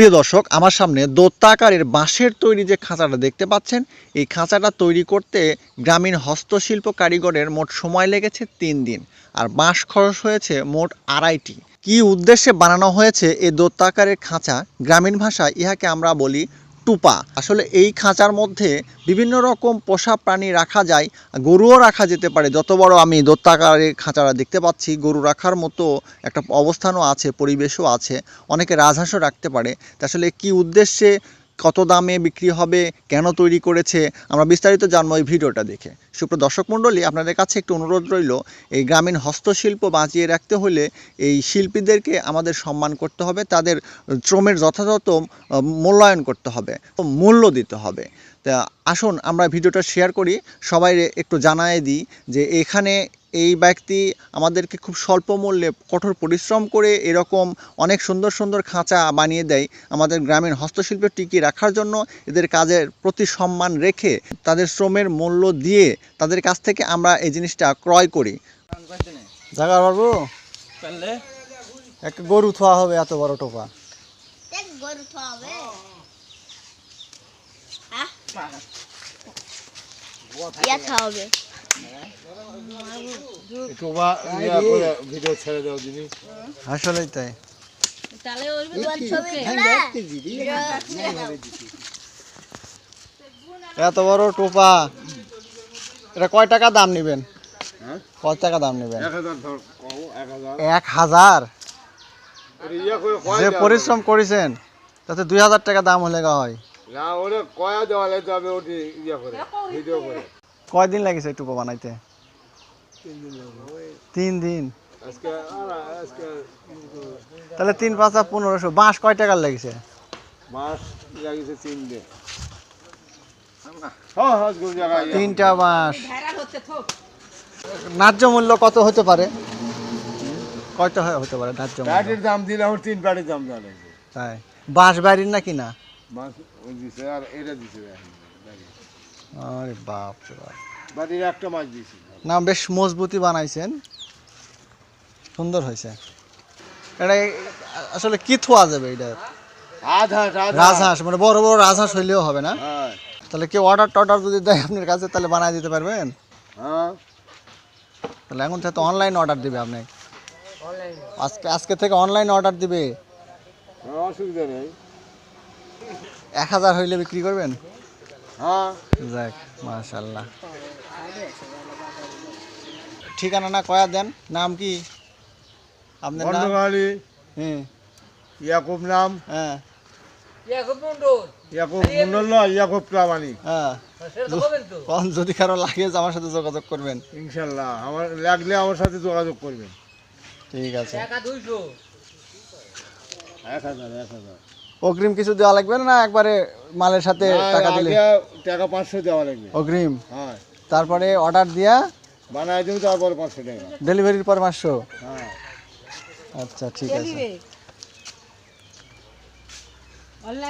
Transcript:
প্রিয় দর্শক, আমার সামনে দোত্তাকারের বাঁশের তৈরি যে খাঁচাটা দেখতে পাচ্ছেন, এই খাঁচাটা তৈরি করতে গ্রামীণ হস্তশিল্প কারিগরের মোট সময় লেগেছে তিন দিন, আর বাঁশ খরচ হয়েছে মোট আড়াইটি। কি উদ্দেশ্যে বানানো হয়েছে এই দোত্তাকারের খাঁচা? গ্রামীণ ভাষায় ইহাকে আমরা বলি টুপা আসলে এই খাঁচার মধ্যে বিভিন্ন রকম পোষা প্রাণী রাখা যায়, গরুও রাখা যেতে পারে। যত বড় আমি দত্তাকারে খাঁচারা দেখতে পাচ্ছি, গরু রাখার মতো একটা অবস্থানও আছে, পরিবেশও আছে। অনেকে রাজহাঁসও রাখতে পারে। তা আসলে কি উদ্দেশ্যে কত দামে বিক্রি হবে, কেন তৈরি করেছে, আমরা বিস্তারিত জানব এই ভিডিওটা দেখে। সুপ্রিয় দর্শক মণ্ডলী, আপনাদের কাছে একটু অনুরোধ রইল, এই গ্রামীণ হস্তশিল্প বাঁচিয়ে রাখতে হলে এই শিল্পীদেরকে আমাদের সম্মান করতে হবে, তাদের শ্রমের যথাযথ মূল্যায়ন করতে হবে, মূল্য দিতে হবে। তা আসুন আমরা ভিডিওটা শেয়ার করি সবাই একটু জানায় দিই যে এখানে এই ব্যক্তি আমাদেরকে খুব স্বল্প মূল্যে কঠোর পরিশ্রম করে এরকম অনেক সুন্দর সুন্দর খাঁচা বানিয়ে দেয় আমাদের গ্রামীণ হস্তশিল্প টিকিয়ে রাখার জন্য। এদের কাজের প্রতি সম্মান রেখে তাদের শ্রমের মূল্য দিয়ে তাদের কাছ থেকে আমরা এই জিনিসটা ক্রয় করি। পারলে একটা গরু থোয়া হবে এত বড় টোপা। গরু তো হবে হ্যাঁ ইয়া খাওয়াবে টোবা ইয়া করে ভিডিও ছেড়ে দাও দিদি আসলেই তাই। তাহলে ওর এত বড় টোপা। এটা কয় টাকা দাম নেবেন? হ্যাঁ? কয় টাকা দাম নেবেন? এক হাজার যে পরিশ্রম করেছেন তাতে দুই হাজার টাকা দাম হলে হয়? না ওরে কয়া দেওয়া লাগবে আমি ওটি ইয়া করে ভিডিও করে। কয়দিন লাগিছে এই টোপা বানাইতে তিন দিন? আজকে আর আজকে তাহলে তিন পাঁচা পনেরোশো। বাঁশ কয় টাকার লেগেছে? মাস লাগিছে তিন দিন হ্যাঁ হ্যাঁ ইয়া। তিনটা বাঁশ। ন্যায্য মূল্য কত হতে পারে? কয়টা হতে পারে ন্যায্য মূল্য? দাম দিলে আমার তিন প্যাটির দাম দেওয়া লাগবে। তাই। বাঁশ বাড়ির না কিনা? মাছ ওই দিছে আর এটা দিছে আরে বাপ রে বাপ। বাড়ির একটা মাছ দিছি। না বেশ মজবুতি বানাইছেন। সুন্দর হয়েছে। এটা আসলে কি থোয়া যাবে এটা? আধা আধা রাজহাঁস মানে বড় বড় রাজহাঁস হইলেও হবে না? হ্যাঁ। তাহলে কেউ অর্ডার টর্ডার যদি দেয় আপনার কাছে তাহলে বানায় দিতে পারবেন? হ্যাঁ। তাহলে এখন থেকে অনলাইন অর্ডার দিবে আপনি। আজকে আজকে থেকে অনলাইন অর্ডার দিবে। অসুবিধা নেই। এক হাজার হইলে বিক্রি করবেন? হ্যাঁ। যাক মাশাল্লাহ ঠিকানা না কয়া দেন নাম কি? আপনার নাম? হ্যাঁ। ইয়াকুব নাম। হ্যাঁ। ইয়াকুব মন্ডল। নয় ইয়াকুব প্রামাণিক। হ্যাঁ। যদি কারও লাগে আমার সাথে যোগাযোগ করবেন। ইনশাল্লাহ আমার লাগলে আমার সাথে যোগাযোগ করবেন। ঠিক আছে। এক হাজার এক হাজার। অগ্রিম কিছু দেওয়া লাগবে না? একবারে মালের সাথে টাকা দিলে? টাকা পাঁচশো দেওয়া লাগবে। অগ্রিম? হ্যাঁ। তারপরে অর্ডার দিয়া বানায় দিন তারপরে পাঁচশো টাকা। ডেলিভারির পর পাঁচশো? হ্যাঁ। আচ্ছা ঠিক আছে।